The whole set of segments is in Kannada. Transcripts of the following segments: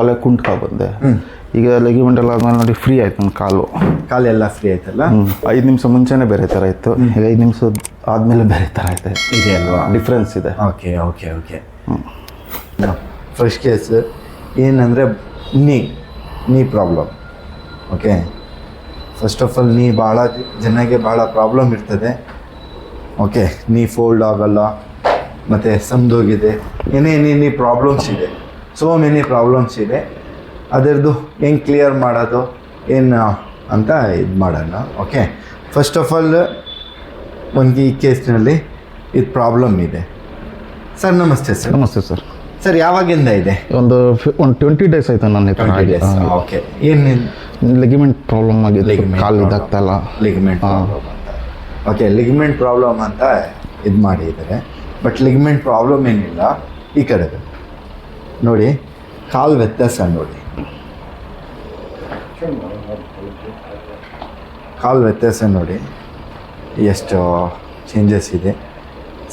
ಒಲೆ ಕುಂಟ್ಕ ಬಂದೆ. ಈಗ ಲೆಗಿಮೆಂಟ್ ಎಲ್ಲ ಆದ್ಮೇಲೆ ನೋಡಿ ಫ್ರೀ ಆಯ್ತು ನನ್ನ ಕಾಲು. ಎಲ್ಲ ಫ್ರೀ ಆಯ್ತಲ್ಲ? ಐದು ನಿಮಿಷ ಮುಂಚೆನೇ ಬೇರೆ ಥರ ಇತ್ತು. ಈಗ ಐದು ನಿಮಿಷ ಆದಮೇಲೆ ಬೇರೆ ಥರ ಐತೆ ಇದೆ ಅಲ್ವಾ? ಡಿಫ್ರೆನ್ಸ್ ಇದೆ. Okay okay okay. First case ಏನಂದರೆ knee knee problem okay? First of all knee ಭಾಳ ಜನಕ್ಕೆ ಭಾಳ ಪ್ರಾಬ್ಲಮ್ ಇರ್ತದೆ. ಓಕೆ? ನೀ ಫೋಲ್ಡ್ ಆಗಲ್ಲ. ಮತ್ತು ಸಂದೋಗಿದೆ. ಏನೇ ನೀ ಪ್ರಾಬ್ಲಮ್ಸ್ ಇದೆ? ಸೋ ಮೆನಿ ಪ್ರಾಬ್ಲಮ್ಸ್ ಇದೆ. ಅದರದ್ದು ಹೆಂಗೆ ಕ್ಲಿಯರ್ ಮಾಡೋದು ಏನು ಅಂತ ಇದು ಮಾಡೋಣ. ಓಕೆ ಫಸ್ಟ್ ಆಫ್ ಆಲ್ ಒಂದು ಈ ಕೇಸ್ನಲ್ಲಿ ಇದು ಪ್ರಾಬ್ಲಮ್ ಇದೆ. ಸರ್ ನಮಸ್ತೆ ಸರ್ ನಮಸ್ತೆ ಸರ್ ಸರ್ ಯಾವಾಗಿಂದ ಇದೆ? ಒಂದು ಒಂದು ಟ್ವೆಂಟಿ ಡೇಸ್ ಆಯಿತು ಥರ ಓಕೆ ಏನು ಲಿಗಮೆಂಟ್ ಪ್ರಾಬ್ಲಮ್ ಆಗಿದೆ ಕಾಲು ಇದಾಗ್ತಲ್ಲ. ಲಿಗಮೆಂಟ್ ಓಕೆ ಲಿಗಮೆಂಟ್ ಪ್ರಾಬ್ಲಮ್ ಅಂತ ಇದು ಮಾಡಿದ್ದಾರೆ. ಬಟ್ ಲಿಗಮೆಂಟ್ ಪ್ರಾಬ್ಲಮ್ ಏನಿಲ್ಲ. ಈ ಕಡೆ ಬನ್ನಿ. ನೋಡಿ ಕಾಲು ವ್ಯತ್ಯಾಸ ನೋಡಿ. ಕಾಲು ವ್ಯತ್ಯಾಸ ನೋಡಿ ಎಷ್ಟು ಚೇಂಜಸ್ ಇದೆ.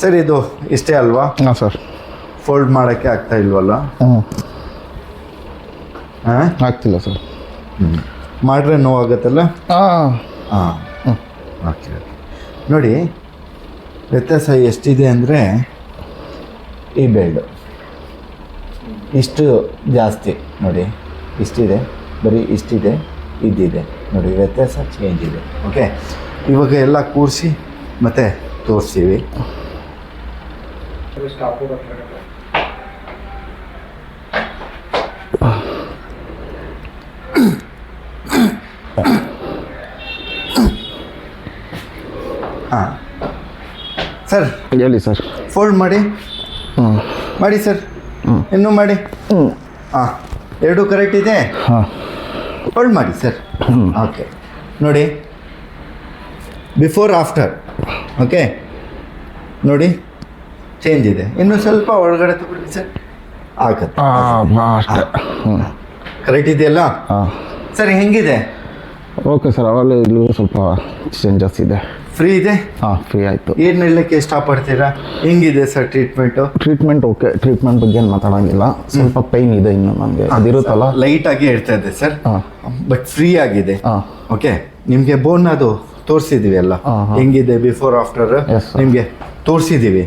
ಸರ್ ಇದು ಇಷ್ಟೇ ಅಲ್ವಾ? ಹಾಂ ಸರ್. ಫೋಲ್ಡ್ ಮಾಡೋಕ್ಕೆ ಆಗ್ತಾ ಇಲ್ವಲ್ಲ? ಹ್ಞೂ ಹಾಂ? ಆಗ್ತಿಲ್ಲ ಸರ್. ಹ್ಞೂ ಮಾಡ್ರೆ ನೋವಾಗತ್ತಲ್ಲ? ಹಾಂ. ಹಾಂ. ಹ್ಞೂ ಓಕೆ ನೋಡಿ ವ್ಯತ್ಯಾಸ ಎಷ್ಟಿದೆ ಅಂದರೆ ಈ ಬೆಲ್ಡು ಇಷ್ಟು ಜಾಸ್ತಿ ನೋಡಿ. ಇಷ್ಟಿದೆ. ಬರೀ ಇಷ್ಟಿದೆ ಇದ್ದಿದೆ. ನೋಡಿ ವ್ಯತ್ಯಾಸ ಚೇಂಜ್ ಇದೆ. ಓಕೆ ಇವಾಗ ಎಲ್ಲ ಕೂರಿಸಿ ಮತ್ತೆ ತೋರಿಸ್ತೀವಿ ಹಾಂ. ಸರ್ ಹೇಳಿ ಸರ್. ಫೋಲ್ಡ್ ಮಾಡಿ. ಹ್ಞೂ ಮಾಡಿ ಸರ್. ಇನ್ನೂ ಮಾಡಿ. ಹ್ಞೂ ಹಾಂ ಎರಡೂ ಕರೆಕ್ಟ್ ಇದೆ. ಹಾಂ. ಹೋಲ್ಡ್ ಮಾಡಿ ಸರ್ ಓಕೆ ನೋಡಿ. ಬಿಫೋರ್ ಆಫ್ಟರ್ ಓಕೆ ನೋಡಿ. ಚೇಂಜ್ ಇದೆ. ಇನ್ನು ಸ್ವಲ್ಪ ಒಳಗಡೆ ತಗೊಳ್ಳಿ ಸರ್ ಆಗತ್ತೆ. ಅಷ್ಟೇ. ಕರೆಕ್ಟ್ ಇದೆಯಲ್ಲ? ಹಾಂ. ಸರ್ ಹೆಂಗಿದೆ? ಓಕೆ ಸರ್ ಅವಾಗಲೇ ಇಲ್ಲೂ ಸ್ವಲ್ಪ ಚೇಂಜಸ್ ಇದೆ. ಫ್ರೀ ಇದೆ? ಹಾಂ ಫ್ರೀ ಆಯಿತು. ಏನು ಹೇಳಲಿಕ್ಕೆ ಇಷ್ಟಪಡ್ತೀರಾ? ಹೆಂಗಿದೆ sir treatment treatment okay treatment ಬಗ್ಗೆ ಏನು ಮಾತಾಡೋಂಗಿಲ್ಲ. ಸ್ವಲ್ಪ ಪೈನ್ ಇದೆ ಇನ್ನು ನನಗೆ ಅದಿರುತ್ತಲ್ಲ? ಲೈಟಾಗಿ ಆಗಿ ಹೇಳ್ತಾ ಇದೆ ಸರ್ ಹಾಂ. ಬಟ್ ಫ್ರೀ ಆಗಿದೆ. ಹಾಂ. ಓಕೆ ನಿಮಗೆ ಬೋನ್ ಅದು ತೋರಿಸಿದ್ದೀವಿ ಅಲ್ಲ. ಹೆಂಗಿದೆ ಬಿಫೋರ್ ಆಫ್ಟರ್ ನಿಮಗೆ ತೋರಿಸಿದ್ದೀವಿ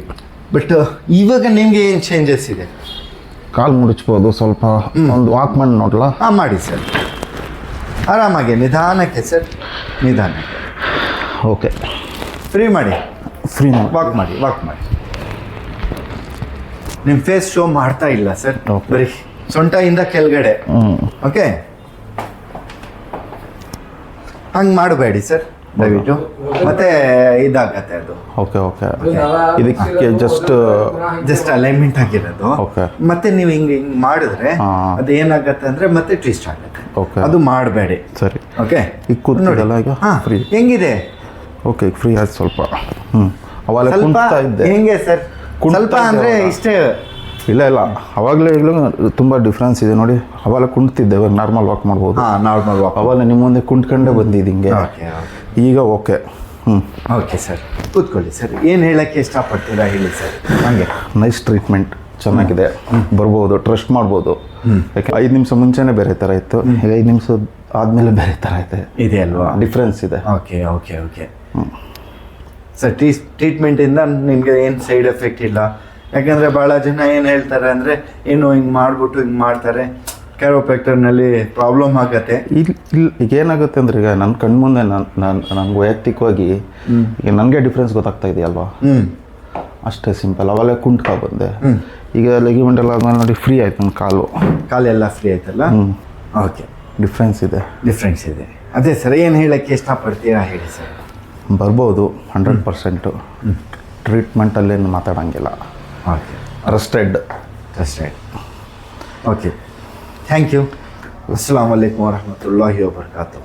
ಬಟ್ ಇವಾಗ ನಿಮಗೆ ಏನು ಚೇಂಜಸ್ ಇದೆ? ಕಾಲು ಮುಡಿಸ್ಬೋದು ಸ್ವಲ್ಪ. ಒಂದು ವಾಕ್ ಮಾಡಿ ನೋಡ್ಲಾ? ಹಾಂ ಮಾಡಿ ಸರ್ ಆರಾಮಾಗಿ ನಿಧಾನಕ್ಕೆ ಸರ್ ನಿಧಾನಕ್ಕೆ. ಓಕೆ. ಫ್ರೀ ಮಾಡಿ. ಫ್ರೀ ವಾಕ್ ಮಾಡಿ ವಾಕ್ ಮಾಡಿ. ನಿಮ್ಮ ಫೇಸ್ ಶೋ ಮಾಡ್ತಾ ಇಲ್ಲ ಸರ್ ಬರೀ ಸೊಂಟ ಇಂದ ಕೆಳಗಡೆ. ಹ್ಞೂ ಓಕೆ ಹಂಗೆ ಮಾಡಬೇಡಿ ಸರ್ ದಯವಿಟ್ಟು. ಮತ್ತೆ ಇದಾಗತ್ತೆ ಅದು. ಓಕೆ ಓಕೆ ಇದಕ್ಕೆ ಜಸ್ಟ್ ಜಸ್ಟ್ ಅಲೈನ್ಮೆಂಟ್ ಆಗಿರೋದು. ಓಕೆ ಮತ್ತೆ ನೀವು ಹಿಂಗೆ ಹಿಂಗೆ ಮಾಡಿದ್ರೆ. ಅದು ಏನಾಗತ್ತೆ ಅಂದ್ರೆ ಮತ್ತೆ ಟ್ವಿಸ್ಟ್ ಆಗುತ್ತೆ. ಓಕೆ ಅದು ಮಾಡಬೇಡಿ. ಸರಿ. ಓಕೆ ಈಗ ಕೂತಿದ್ದಲ್ಲ ಈಗ ಹಾಂ. ಫ್ರೀ ಹೆಂಗಿದೆ? ಓಕೆ ಫ್ರೀ ಆಯ್ತು ಸ್ವಲ್ಪ. ಹ್ಞೂ ಅವಾಗ ಕುಂತಾ ಇದ್ದೆ. ಹೆಂಗೆ ಸರ್? ಸ್ವಲ್ಪ ಅಂದ್ರೆ ಇಷ್ಟೇ. ಇಲ್ಲ ಇಲ್ಲ. ಅವಾಗಲೇ ಈಗಲೂ ತುಂಬ ಡಿಫ್ರೆನ್ಸ್ ಇದೆ ನೋಡಿ. ಅವಾಗ ಕುಣ್ತಿದ್ದೆ ಇವಾಗ ನಾರ್ಮಲ್ ವಾಕ್ ಮಾಡ್ಬೋದು. ಹಾ ನಾರ್ಮಲ್ ವಾಕ್ ಅವಾಗ ನಿಮ್ಮ ಮುಂದೆ ಕುಂಟ್ಕೊಂಡೇ ಬಂದಿದ್ದು ಹಿಂಗೆ. ಓಕೆ ಈಗ ಓಕೆ ಹ್ಞೂ ಓಕೆ ಸರ್ ಕೂತ್ಕೊಳ್ಳಿ ಸರ್ ಏನು ಹೇಳಕ್ಕೆ ಇಷ್ಟಪಡ್ತೀರಾ ಹೇಳಿ ಸರ್ ಹಂಗೆ. ನೈಸ್ ಟ್ರೀಟ್ಮೆಂಟ್ ಚೆನ್ನಾಗಿದೆ. ಬರ್ಬೋದು ಟ್ರಸ್ಟ್ ಮಾಡ್ಬೋದು. ಯಾಕೆ ಐದು ನಿಮಿಷ ಮುಂಚೆನೇ ಬೇರೆ ಥರ ಇತ್ತು. ಈಗ ಐದು ನಿಮಿಷ ಆದಮೇಲೆ ಬೇರೆ ಥರ ಇದೆ. ಇದೆ ಅಲ್ವಾ? ಡಿಫ್ರೆನ್ಸ್ ಇದೆ. ಓಕೆ ಓಕೆ ಓಕೆ ಸರ್ ಟ್ರೀ ಟ್ರೀಟ್ಮೆಂಟಿಂದ ನಿಮಗೆ ಏನು ಸೈಡ್ ಎಫೆಕ್ಟ್ ಇಲ್ಲ. ಯಾಕಂದರೆ ಭಾಳ ಜನ ಏನು ಹೇಳ್ತಾರೆ ಅಂದರೆ ಏನು ಹಿಂಗೆ ಮಾಡಿಬಿಟ್ಟು ಹಿಂಗೆ ಮಾಡ್ತಾರೆ. ಕ್ಯಾರೋಪ್ಯಾಕ್ಟರ್ನಲ್ಲಿ ಪ್ರಾಬ್ಲಮ್ ಆಗತ್ತೆ. ಇಲ್ಲಿ ಇಲ್ಲಿ ಈಗ ಏನಾಗುತ್ತೆ ಅಂದ್ರೆ ಈಗ ನನ್ನ ಕಣ್ಮುಂದೆ ನಾನು ನಾನು ನಂಗೆ ವೈಯಕ್ತಿಕವಾಗಿ ಈಗ ನನಗೆ ಡಿಫ್ರೆನ್ಸ್ ಗೊತ್ತಾಗ್ತಾ ಇದೆಯಲ್ವಾ? ಹ್ಞೂ ಅಷ್ಟೇ ಸಿಂಪಲ್ ಅವಾಗಲೇ ಕುಂಟ್ಕ ಬಂದೆ. ಈಗ ಲೆಗಿಮೆಂಟ್ ಎಲ್ಲ ಆದ್ಮೇಲೆ ನೋಡಿ ಫ್ರೀ ಆಯ್ತು ನನ್ನ ಕಾಲು. ಎಲ್ಲ ಫ್ರೀ ಆಯ್ತಲ್ಲ? ಹ್ಞೂ ಓಕೆ ಡಿಫ್ರೆನ್ಸ್ ಇದೆ. ಡಿಫ್ರೆನ್ಸ್ ಇದೆ. ಅದೇ ಸರ್ ಏನು ಹೇಳಕ್ಕೆ ಇಷ್ಟಪಡ್ತೀರಾ ಹೇಳಿ ಸರ್? ಬರ್ಬೋದು ಹಂಡ್ರೆಡ್ ಪರ್ಸೆಂಟು ಟ್ರೀಟ್ಮೆಂಟಲ್ಲೇನು ಮಾತಾಡೋಂಗಿಲ್ಲ. Okay rusted rested okay thank you ವಲೈಕುಮ್ ವರಹಮತುಲ್ಲಾಹಿ ವಬರ್ಕಾತು